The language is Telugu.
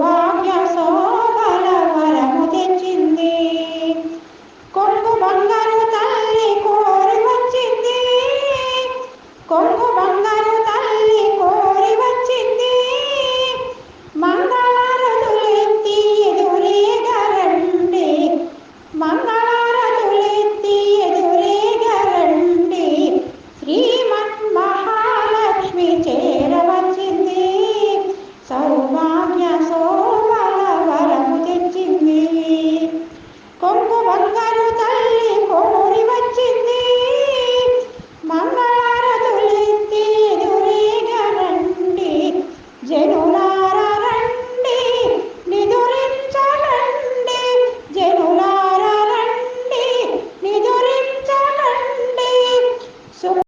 సౌభాగ్య శోభల వరము తెచ్చింది. కొంగు బంగారు తల్లి కోరి వచ్చింది. కొంగు బంగారు Lord.